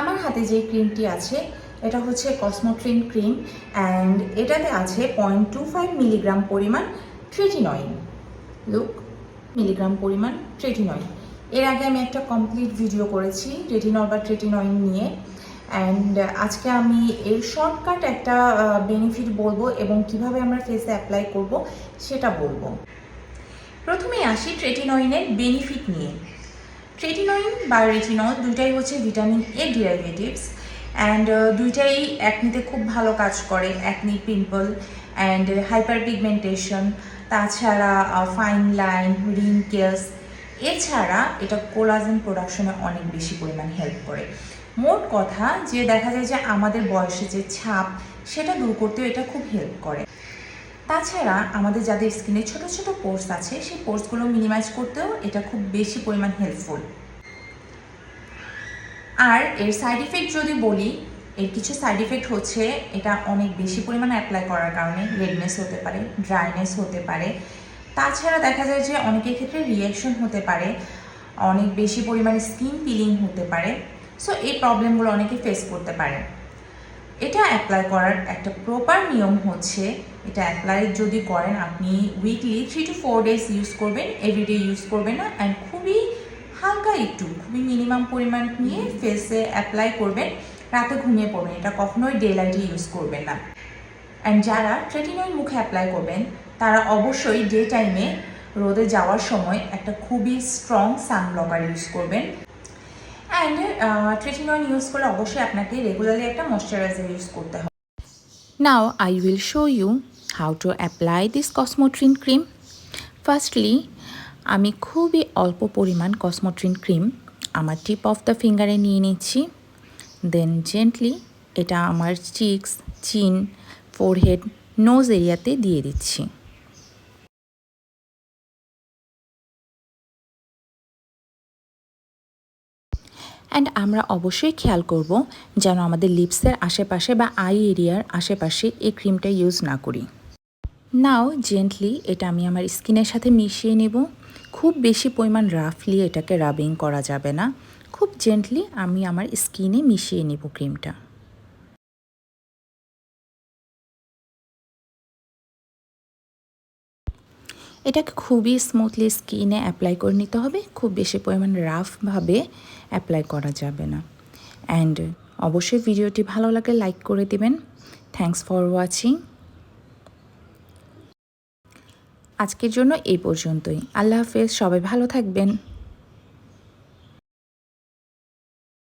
আমার হাতে যে ক্রিমটি আছে, এটা হচ্ছে কসমোট্রিন ক্রিম অ্যান্ড এটাতে আছে পয়েন্ট টু ফাইভ মিলিগ্রাম পরিমাণ ট্রেটিনয়েন লুক মিলিগ্রাম পরিমাণ ট্রেটিনয়েন এর আগে আমি একটা কমপ্লিট ভিডিও করেছি রেটিনল বা ট্রেটিনয়েন নিয়ে। অ্যান্ড আজকে আমি এর শর্টকাট একটা বেনিফিট বলব এবং কীভাবে আমরা ফেসে অ্যাপ্লাই করব সেটা বলব। প্রথমেই আসি ট্রেটিনয়েনের বেনিফিট নিয়ে। ট্রেটিনয়েন বা রেটিনল দুইটাই হচ্ছে ভিটামিন এ ডিরাইভেটিভস অ্যান্ড দুইটাই অ্যাকনিতে খুব ভালো কাজ করে acne pimple and hyper pigmentation তাছাড়া ফাইন লাইন রিঙ্কেলস এছাড়া এটা কোলাজেন প্রোডাকশনে অনেক বেশি পরিমাণ হেল্প করে। মোট কথা যে দেখা যায় যে আমাদের বয়সে যে ছাপ, সেটা দূর করতেও এটা খুব হেল্প করে। তাছাড়া আমাদের যাদের স্কিনে ছোট ছোট পোর্স আছে, সেই পোর্সগুলো মিনিমাইজ করতেও এটা খুব বেশি পরিমাণ হেল্পফুল আর এর সাইড ইফেক্ট যদি বলি, এর কিছু সাইড ইফেক্ট হচ্ছে এটা অনেক বেশি পরিমাণে অ্যাপ্লাই করার কারণে রেডনেস হতে পারে ড্রাইনেস হতে পারে। তাছাড়া দেখা যায় যে অনেকের ক্ষেত্রে রিয়াকশন হতে পারে, অনেক বেশি পরিমাণে স্কিন পিলিং হতে পারে। সো এই প্রবলেমগুলো অনেকে ফেস করতে পারে। এটা অ্যাপ্লাই করার একটা প্রপার নিয়ম হচ্ছে এটা অ্যাপ্লাই যদি করেন আপনি weekly three two four days use করবেন এভরিডে ইউজ করবেন না অ্যান্ড খুবই হালকা একটু খুবই মিনিমাম পরিমাণ নিয়ে ফেসে অ্যাপ্লাই করবেন রাতে ঘুমিয়ে পড়বেন এটা কখনোই ডে লাইটে ইউজ করবেন না। অ্যান্ড যারা ট্রেটিনয়েল মুখে অ্যাপ্লাই করবেন তারা অবশ্যই ডে টাইমে রোদে যাওয়ার সময় একটা খুবই স্ট্রং সানব্লকার ইউজ করবেন। অ্যান্ড ট্রেটিনয়েল ইউজ করলে অবশ্যই আপনাকে রেগুলারলি একটা ময়শ্চারাইজার ইউজ করতে হবে। Now I will show you how to apply this Cosmotrin cream. Firstly, আমি খুবই অল্প পরিমাণ কসমোট্রিন ক্রিম আমার টিপ অফ দ্য ফিঙ্গারে নিয়ে নিচ্ছি। দেন জেন্টলি এটা আমার চিক্স চিন ফোরহেড নোজ এরিয়াতে দিয়ে দিচ্ছি। অ্যান্ড আমরা অবশ্যই খেয়াল করব যেন আমাদের লিপসের আশেপাশে বা আই এরিয়ার আশেপাশে এই ক্রিমটা ইউজ না করি। নাও জেন্টলি এটা আমি আমার স্কিনের সাথে মিশিয়ে নেব। খুব বেশি পরিমাণ রাফলি এটাকে রাবিং করা যাবে না। খুব জেন্টলি আমি আমার স্কিনে মিশিয়ে নেব ক্রিমটা। এটাকে খুবই স্মুথলি স্কিনে অ্যাপ্লাই করে নিতে হবে। খুব বেশি পরিমাণ রাফভাবে অ্যাপ্লাই করা যাবে না। অ্যান্ড অবশ্যই ভিডিওটি ভালো লাগে লাইক করে দিবেন। থ্যাংকস ফর ওয়াচিং আজকের জন্য এই পর্যন্তই। আল্লাহ হাফেজ, সবাই ভালো থাকবেন।